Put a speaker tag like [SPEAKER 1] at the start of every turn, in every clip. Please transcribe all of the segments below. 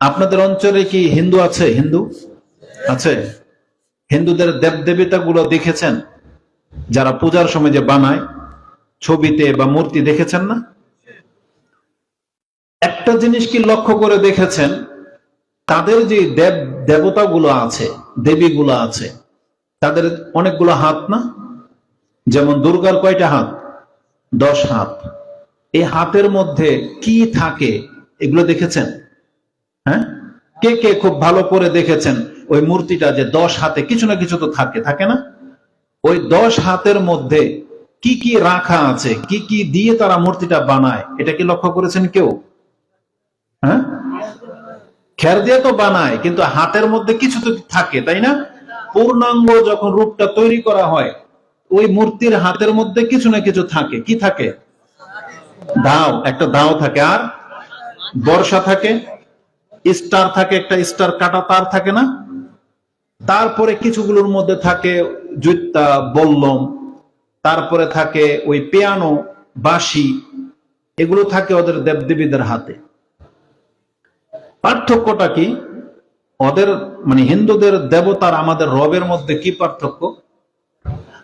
[SPEAKER 1] আপনাদের অঞ্চলে কি হিন্দু আছে? হিন্দু? আছে? হিন্দুদের দেব দেবতা গুলো দেখেছেন? যারা পূজার সময় যে বানায়, ছবিতে বা মূর্তি দেখেছেন না? একটা জিনিস কি লক্ষ্য করে দেখেছেন? তাদের যে দেব দেবতাগুলো আছে, দেবীগুলো আছে, তাদের অনেকগুলো হাত না? যেমন দুর্গার কয়টা হাত? দশ হাত। এই হাতের মধ্যে কি থাকে? এগুলো দেখেছেন? কে কে খুব ভালো করে দেখেছেন ওই মূর্তিটা যে দশ হাতে, কিছু না কিছু তো থাকে থাকে না? ওই দশ হাতের মধ্যে কি কি রাখা আছে, কি কি দিয়ে তারা মূর্তিটা বানায়, এটা কি লক্ষ্য করেছেন কেউ? হ্যাঁ? খের দিয়ে তো বানায়, কিন্তু হাতের মধ্যে কিছু তো থাকে, তাই না? পূর্ণাঙ্গ যখন রূপটা তৈরি করা হয়, ওই মূর্তির হাতের মধ্যে কিছু না কিছু থাকে, কি থাকে? দাও, একটা দাও থাকে, আর বর্ষা থাকে স্টার থাকে, একটা স্টার কাটা তার থাকে না। তারপরে কিছুগুলোর মধ্যে থাকে জুত্তা, বল্লম, তারপরে থাকে ওই পিয়ানো, বাঁশি, এগুলো থাকে ওদের দেবদেবীদের হাতে। পার্থক্যটা কি? ওদের মানে হিন্দুদের দেবতার আমাদের রবের মধ্যে কি পার্থক্য?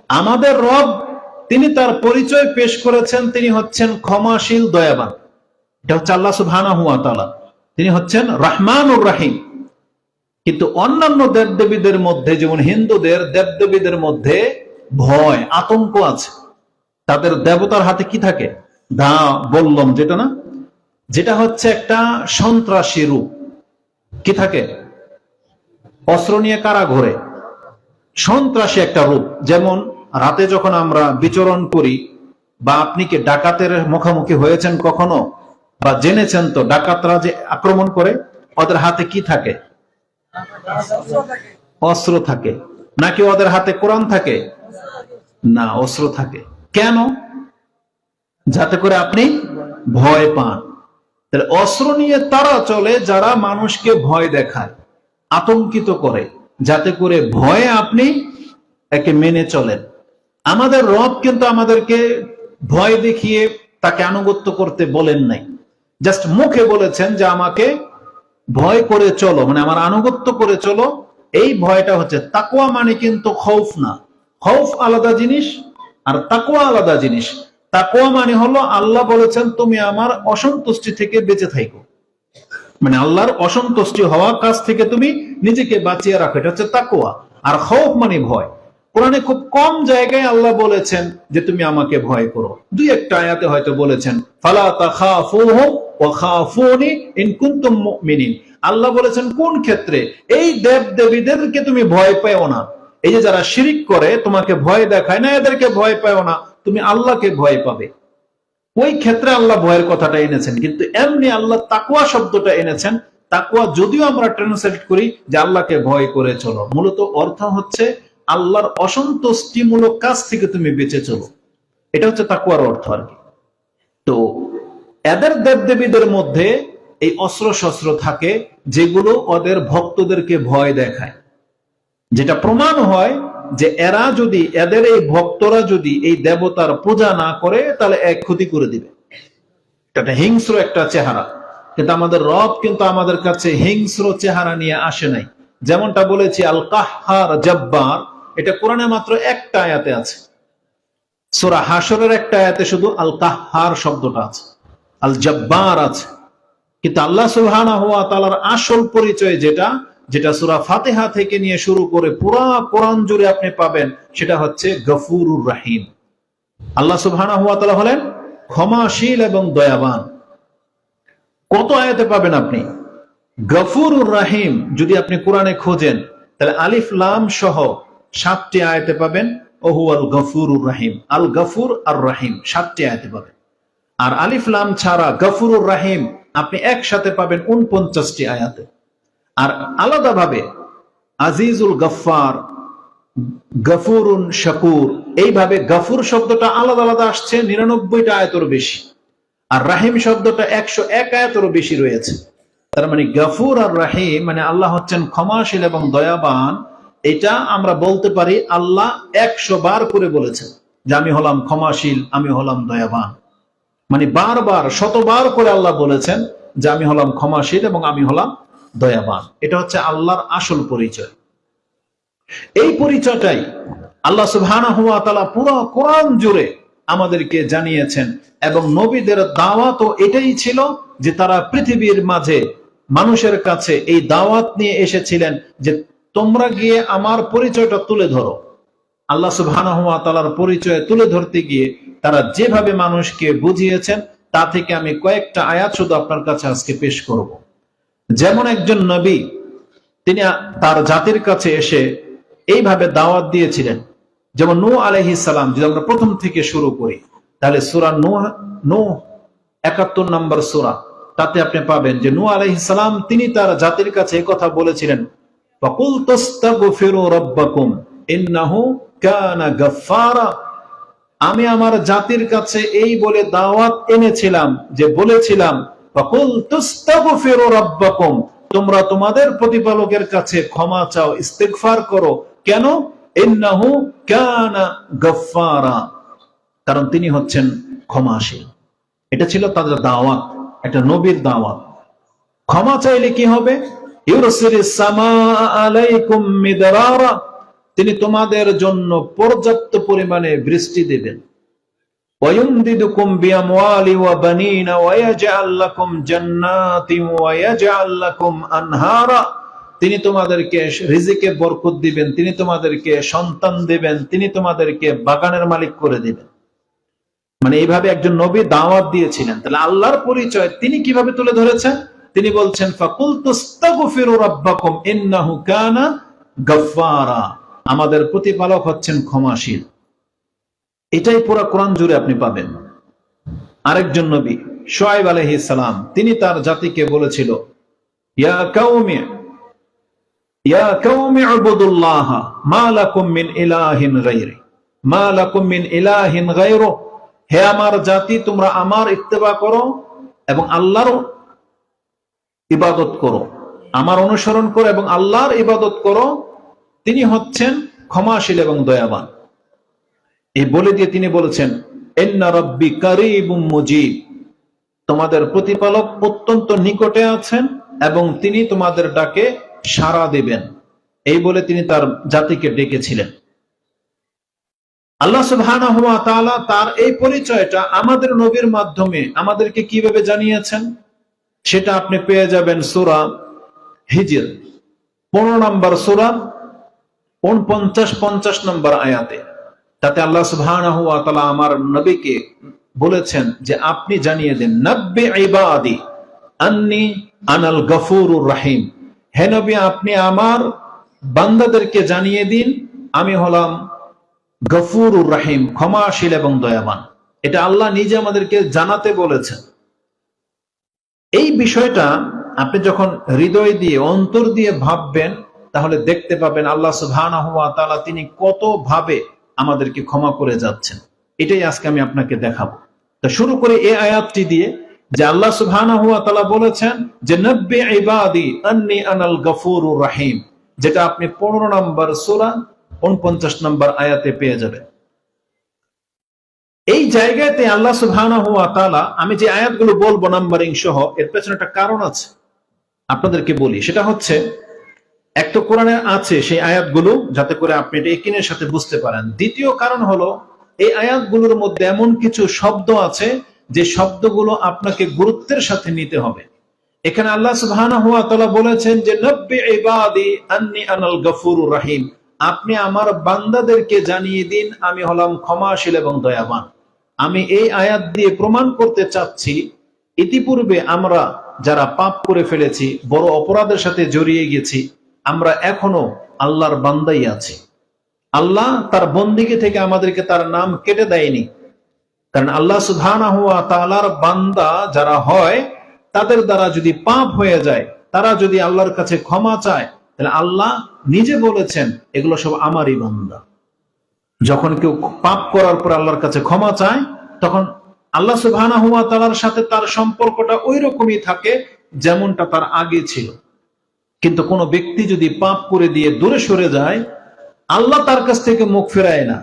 [SPEAKER 1] আমাদের রব, তিনি তার পরিচয় পেশ করেছেন, তিনি হচ্ছেন ক্ষমাশীল, দয়াবান। এটা হচ্ছে আল্লাহ সুবহানাহু ওয়া তাআলা। তিনি হচ্ছেন রহমানুর রাহিম। কিন্তু অন্যান্য দেবদেবীদের মধ্যে, যেমন হিন্দুদের, দেবদেবীদের মধ্যে ভয়, আতঙ্ক আছে। তাদের দেবতার হাতে কি থাকে? দা বললম যেটা না? যেটা হচ্ছে একটা সন্ত্রাসী রূপ। কি থাকে? অস্ত্র নিয়ে কারা ঘোরে? সন্ত্রাসী একটা রূপ। যেমন রাতে যখন আমরা বিচরণ করি, বা আপনি কি ডাকাতের মুখোমুখি হয়েছেন কখনো? বা জেনেছেন তো ডাকাতরা যে আক্রমণ করে, ওদের হাতে কি থাকে? অস্ত্র থাকে। নাকি ওদের হাতে কোরআন থাকে? না, অস্ত্র থাকে। কেন? যাতে করে আপনি ভয় পান। তাহলে অস্ত্র নিয়ে তারা চলে যারা মানুষকে ভয় দেখায়, আতঙ্কিত করে, যাতে করে ভয়ে আপনি একে মেনে চলেন। আমাদের রব কিন্তু আমাদেরকে ভয় দেখিয়ে তাকে আনুগত্য করতে বলেন নাই। জাস্ট মুখে বলেছেন যে আমাকে ভয় করে চলো মানে আমার আনুগত্য করে চলো। এই ভয়টা হচ্ছে তাকুয়া মানে কিন্তু খৌফ না। খৌফ আলাদা জিনিস আর তাকুয়া আলাদা জিনিস। তাকুয়া মানে হলো আল্লাহ বলেছেন, তুমি আমার অসন্তুষ্টি থেকে বেঁচে থাকো মানে আল্লাহর অসন্তুষ্টি হওয়া কাজ থেকে তুমি নিজেকে বাঁচিয়ে রাখো, এটা হচ্ছে তাকুয়া আর খৌফ মানে ভয়। কোরআনে খুব কম জায়গায় আল্লাহ বলেছেন যে তুমি আমাকে ভয় করো। দুই একটা আয়াতে হয়তো বলেছেন, ফালা তাখাফুহুম ওয়া খাফুনি ইন কুনতুম মুমিনিন। আল্লাহ বলেছেন, কোন ক্ষেত্রে? এই দেব দেবীদেরকে তুমি ভয় পেও না। এই যে যারা শিরিক করে, তোমাকে ভয় দেখায় না, এদেরকে ভয় পেও না। তুমি আল্লাহকে ভয় পাবে। ওই ক্ষেত্রে আল্লাহ ভয়ের কথাটা এনেছেন, কিন্তু এমনি আল্লাহ তাকুয়া শব্দটা এনেছেন। তাকুয়া যদিও আমরা ট্রান্সলেট করি যে আল্লাহকে ভয় করে চলো। মূলত অর্থ হচ্ছে আল্লাহর অসন্তুষ্টিমূলক কাজ থেকে তুমি বেঁচে চলো। এটা হচ্ছে তাকুয়ার অর্থ আর কি। তো এদের দেবদেবীদের মধ্যে এই অস্ত্র শস্ত্র থাকে যেগুলো ওদের ভক্তদেরকে ভয় দেখায়। যেটা প্রমাণ হয় যে এরা যদি, এদের এই ভক্তরা যদি এই দেবতার পূজা না করে, তাহলে এক ক্ষতি করে দিবে। একটা হিংস্র একটা চেহারা। কিন্তু আমাদের রব কিন্তু আমাদের কাছে হিংস্র চেহারা নিয়ে আসে নাই। যেমনটা বলেছি আল কাহার জব্বার এটা কোরআনে মাত্র একটা আয়াতে আছে। সোরা হাসরের একটা আয়াতে শুধু আল কাহার শব্দটা আছে আল জব্বার আছে। কিন্তু আল্লাহ সুবহানা হওয়া তালার আসল পরিচয় যেটা যেটা সুরা ফাতেহা থেকে নিয়ে শুরু করে পুরা কোরআন জুড়ে আপনি পাবেন, সেটা হচ্ছে গফুরুর রাহিম। আল্লাহ সুবহানা হুয়া তালা হলেন ক্ষমাশীল এবং দয়াবান। কত আয়াতে পাবেন আপনি? গফুরুর রাহিম যদি আপনি কোরআনে খোঁজেন, তাহলে আলিফ লাম সহ সাতটি আয়াতে পাবেন ওহু আল গফুরুর রাহিম। আল গফুর আর রাহিম, সাতটি আয়াতে পাবেন। আর আলিফ লাম ছাড়া গফুরুর রাহিম আপনি একসাথে পাবেন উনপঞ্চাশটি আয়াতে। আর আলাদাভাবে আজিজুল গফার গফুরুন শাকুর, এইভাবে গফুর শব্দটা আলাদা আলাদা আসছে, নিরানব্বইটা আয়তর বেশি। আর রাহিম শব্দটা একশো এক আয়তরও বেশি রয়েছে। তার মানে গফুর আর রাহিম মানে আল্লাহ হচ্ছেন ক্ষমাশীল এবং দয়াবান এটা আমরা বলতে পারি আল্লাহ একশো বার করে বলেছেন যে আমি হলাম ক্ষমাশীল, আমি হলাম দয়াবান। মানে বারবার, শতবার করে আল্লাহ বলেছেন যে আমি হলাম ক্ষমাশীল এবং আমি হলাম দয়াবান। এটা হচ্ছে আল্লাহর আসল পরিচয়। এই পরিচয়টাই আল্লাহ সুবহানাহু হুয়া তালা পুরো কোরআন জুড়ে আমাদেরকে জানিয়েছেন এবং নবীদের দাওয়াতও এটাই ছিল যে তারা পৃথিবীর মাঝে মানুষের কাছে এই দাওয়াত নিয়ে এসেছিলেন যে তোমরা গিয়ে আমার পরিচয়টা তুলে ধরো। আল্লাহ সুবহানাহু ওয়া তাআলার পরিচয় তুলে ধরতে গিয়ে তারা যেভাবে মানুষকে বুঝিয়েছেন, তা থেকে আমি কয়েকটা আয়াত শুধু আপনার কাছে আজকে পেশ করব। যেমন একজন নবী, তিনি তার জাতির কাছে এসে এইভাবে দাওয়াত দিয়েছিলেন। যেমন নূহ আলাইহিস সালাম, যদি আমরা প্রথম থেকে শুরু করি, তাহলে সূরা নূহ নূহ 71 নম্বর সূরা, তাতে আপনি পাবেন যে নূহ আলাইহিস সালাম, তিনি তার জাতির কাছে কথা বলেছিলেন ফাকুল তাস্তাগফিরু রাব্বাকুম ইন্নাহু কানা গাফফারা আমি আমার জাতির কাছে এই বলে দাওয়াত এনেছিলাম, যে বলেছিলাম ফাকুল তাস্তাগফিরু রাব্বাকুম তোমরা তোমাদের প্রতিপালকের কাছে ক্ষমা চাও, ইস্তেগফার করো কেন? ইন্নাহু কানা গাফফারা কারণ তিনি হচ্ছেন ক্ষমাশীল। এটা ছিল তাদের দাওয়াত, একটা নবীর দাওয়াত। ক্ষমা চাইলে কি হবে? তিনি তোমাদের জন্য পর্যাপ্ত পরিমাণে বৃষ্টি দেবেন। তিনি তোমাদেরকে রিজিকে বরকত দিবেন, তিনি তোমাদেরকে সন্তান দিবেন, তিনি তোমাদেরকে বাগানের মালিক করে দিবেন। মানে এইভাবে একজন নবী দাওয়াত দিয়েছিলেন। তাহলে আল্লাহর পরিচয় তিনি কীভাবে তুলে ধরেছেন? তিনি বলছেন ফাকুল আমাদের প্রতিপালক হচ্ছেন ক্ষমাশীল। এটাই পুরো কোরআন জুড়ে আপনি পাবেন। আরেকজন নবী শোয়েব আলাইহিস সালাম, তিনি তার জাতিকে বলেছিল আমার জাতি, তোমরা আমার ইত্তেবা করো এবং আল্লাহর ইবাদত করো। আমার অনুসরণ করো এবং আল্লাহর ইবাদত করো। তিনি হচ্ছেন ক্ষমাশীল এবং দয়াবান। এই বলে দিয়ে তিনি বলেছেন তোমাদের প্রতিপালক অত্যন্ত নিকটে আছেন এবং তিনি তোমাদের ডাকে সাড়া দেবেন। এই বলে তিনি তার জাতিকে ডেকেছিলেন। আল্লাহ তাআলা তার এই পরিচয়টা আমাদের নবীর মাধ্যমে আমাদেরকে কীভাবে জানিয়েছেন? সেটা আপনি পেয়ে যাবেন সূরা হিজর। 15 নম্বর সূরা 49 50 নম্বর আয়াতে। তাতে আল্লাহ তাআলা আমার নবীকে বলেছেন যে আপনি জানিয়ে দেন, নব্বে ইবাদি আন্নি আনাল গফুরুর রাহিম। হে নবী, আপনি আমার বান্দাদেরকে জানিয়ে দিন, আমি হলাম গফুরুর রাহিম, ক্ষমাশীল এবং দয়াবান। এটা আল্লাহ নিজে আমাদেরকে জানাতে বলেছেন। এই বিষয়টা আপনি যখন হৃদয় দিয়ে, অন্তর দিয়ে ভাববেন, তাহলে দেখতে পাবেন আল্লাহ সুবহানাহু ওয়া তাআলা তিনি কত ভাবে আমাদেরকে ক্ষমা করে যাচ্ছেন। এটাই আজকে আমি আপনাকে দেখাবো। তো শুরু করে এই আয়াতটি দিয়ে যে আল্লাহ তাআলা বলেছেন যে, নব্বে আনাল গফুরুর রাহিম যেটা আপনি 15 নম্বর সূরা 49 নম্বর আয়াতে পেয়ে যাবেন। এই জায়গাতে আল্লাহ তাআলা, আমি যে আয়াতগুলো বলব নাম্বারিং সহ, এর পেছনে একটা কারণ আছে। আপনাদেরকে বলি, সেটা হচ্ছে, এক তো কোরআনে আছে সেই আয়াতগুলো, যাতে করে আপনি এটা একিনের সাথে বুঝতে পারেন। দ্বিতীয় কারণ হলো, এই আয়াতগুলোর মধ্যে এমন কিছু শব্দ আছে, যে শব্দগুলো আপনাকে গুরুত্বের সাথে নিতে হবে। এখানে আল্লাহ সুবহানাহু বলেছেন যে, নব্বি ইবাদি আন্নি আনাল গফুরুর রাহিম। আপনি আমার বান্দাদেরকে জানিয়ে দিন, আমি হলাম ক্ষমাশীল এবং দয়াবান। আমি এই আয়াত দিয়ে প্রমাণ করতে চাচ্ছি, ইতিপূর্বে আমরা যারা পাপ করে ফেলেছি, বড় অপরাধের সাথে জড়িয়ে গেছি, আমরা এখনও আল্লাহর বান্দাই আছি। আল্লাহ তার বন্দিকে থেকে আমাদেরকে তার নাম কেটে দেয়নি। কারণ আল্লাহ সুবহানাহু ওয়া তাআলার বান্দা যারা হয়, তাদের দ্বারা যদি পাপ হয়ে যায়, তারা যদি আল্লাহর কাছে ক্ষমা চায়, তাহলে আল্লাহ নিজে বলেছেন, এগুলো সব আমারই বান্দা। যখন কেউ পাপ করার পর আল্লাহর কাছে ক্ষমা চায়, তখন আল্লাহ তাআলার সাথে তার সম্পর্কটা ওই রকমই থাকে যেমনটা তার আগে ছিল। কিন্তু কোন ব্যক্তি যদি পাপ করে দিয়ে দূরে সরে যায়, আল্লাহ তার কাছ থেকে মুখ ফেরায় না।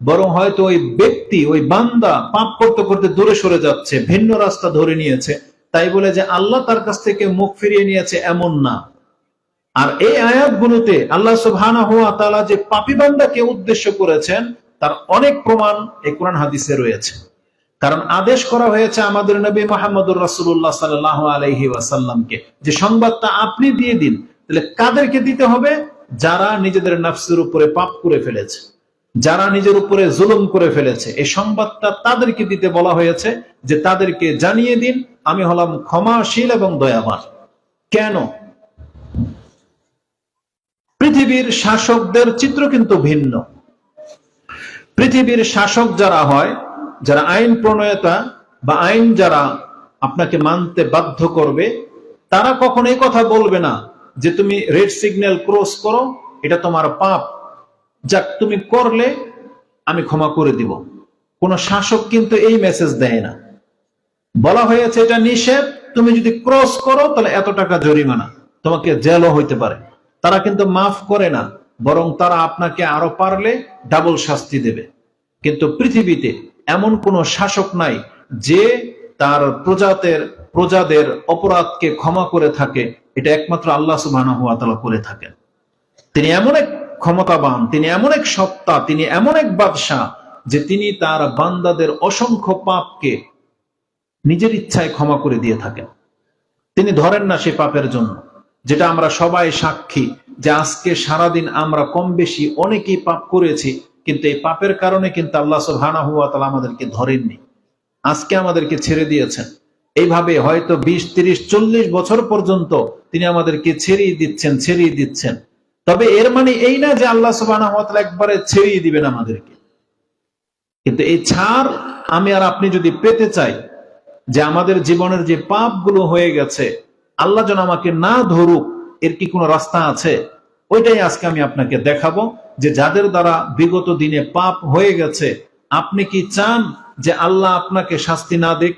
[SPEAKER 1] বরং হয়তো ওই ব্যক্তি, ওই বান্দা পাপ করতে করতে দূরে সরে যাচ্ছে, ভিন্ন রাস্তা ধরে নিয়েছে। তাই বলে যে আল্লাহ তার কাছ থেকে মুখ ফিরিয়ে নিয়েছে এমন না। আর এই আয়াতগুলোতে আল্লাহ সুবহানাহু ওয়া তাআলা যে পাপী বান্দাকে উদ্দেশ্য করেছেন, তার অনেক প্রমাণ এই কোরআন হাদিসে রয়েছে। কারণ আদেশ করা হয়েছে আমাদের নবী মোহাম্মদুর রাসূলুল্লাহ সাল্লাল্লাহু আলাইহি ওয়াসাল্লামকে যে সংবাদটা আপনি দিয়ে দিন, তাহলে কাদেরকে দিতে হবে? যারা নিজেদের নফসের উপরে পাপ করে ফেলেছে, যারা নিজের উপরে জুলুম করে ফেলেছে, এই সংবাদটা তাদেরকে দিতে বলা হয়েছে যে তাদেরকে জানিয়ে দিন, আমি হলাম ক্ষমাশীল এবং দয়াবান। কেন? পৃথিবীর শাসকদের চিত্র কিন্তু ভিন্ন। পৃথিবীর শাসক যারা হয়, যারা আইন প্রণয়তা বা আইন যারা আপনাকে মানতে বাধ্য করবে, তারা কখনো এই কথা বলবে না যে তুমি রেড সিগন্যাল ক্রস করো, এটা তোমার পাপ। যাক, তুমি করলে আমি ক্ষমা করে দিব। কোন শাসক কিন্তু এই মেসেজ দেয় না। বলা হয়েছে এটা নিষেধ, তুমি যদি ক্রস করো তাহলে এত টাকা জরিমানা, তোমাকে জেলও হইতে পারে। তারা কিন্তু মাফ করে না, বরং তারা আপনাকে আরও পারলে ডাবল শাস্তি দেবে। কিন্তু পৃথিবীতে এমন কোন শাসক নাই যে তার প্রজাতের, প্রজাদের অপরাধকে ক্ষমা করে থাকে। এটা একমাত্র আল্লাহ তাআলা করে থাকেন। তিনি এমন এক ক্ষমতাবান, তিনি এমন এক সত্তা, তিনি এমন এক বাদশাহ যে তিনি তার বান্দাদের অসংখ্য পাপকে নিজের ইচ্ছায় ক্ষমা করে দিয়ে থাকেন। তিনি ধরেন না সে পাপের জন্য। যেটা আমরা সবাই সাক্ষী যে আজকে সারাদিন আমরা কম বেশি অনেকেই পাপ করেছি, কিন্তু এই পাপের কারণে কিন্তু আল্লাহ সুবহানাহু হুয়া তাআলা আমাদেরকে ধরেননি। আজকে আমাদেরকে ছেড়ে দিয়েছেন। এইভাবে হয়তো বিশ, তিরিশ, চল্লিশ বছর পর্যন্ত তিনি আমাদেরকে ছেড়েই দিচ্ছেন ছেড়েই দিচ্ছেন। তবে এর মানে এই না যে আল্লাহ তাআলা একবারে ছেড়েই দিবেন আমাদেরকে। কিন্তু এই ছাড় আমি আর আপনি যদি পেতে চাই যে আমাদের জীবনের যে পাপগুলো হয়ে গেছে আল্লাহ যেন আমাকে না ধরুক, এর কি কোনো রাস্তা আছে? ওইটাই আজকে আমি আপনাকে দেখাবো যে যাদের দ্বারা বিগত দিনে পাপ হয়ে গেছে, আপনি কি চান যে আল্লাহ আপনাকে শাস্তি না দিক?